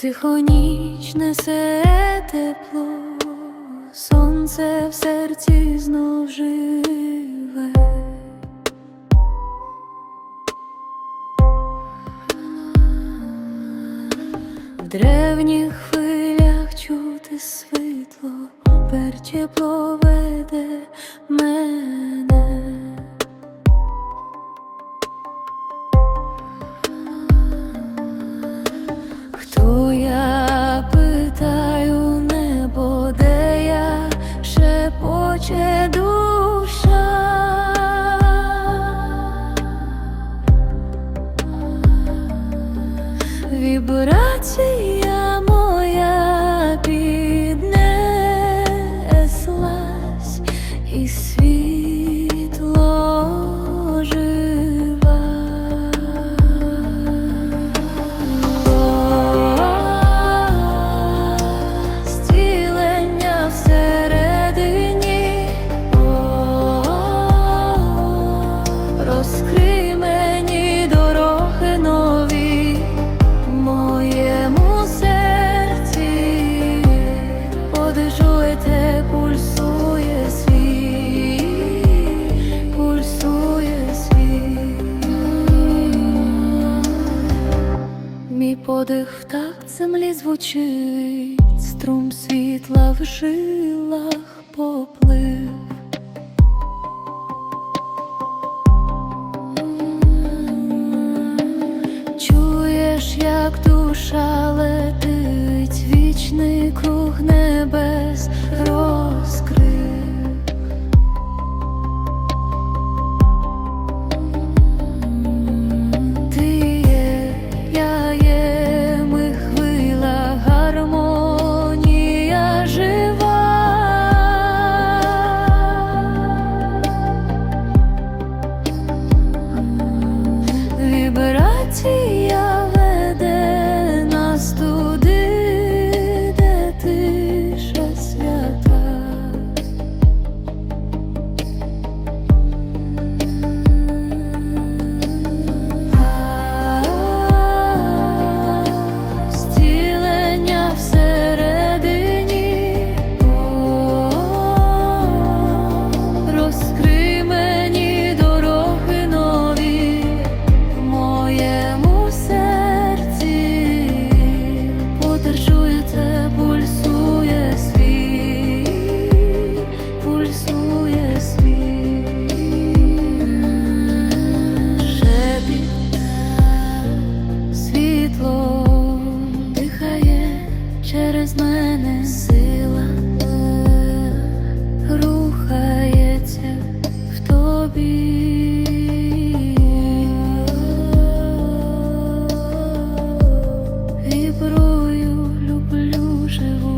Тихо ніч тепло, сонце в серці знов живе. В древніх хвилях чути світло, пер тепло веде мене. yeah. подих так землі звучить, струм світла в жилах поплив. je vous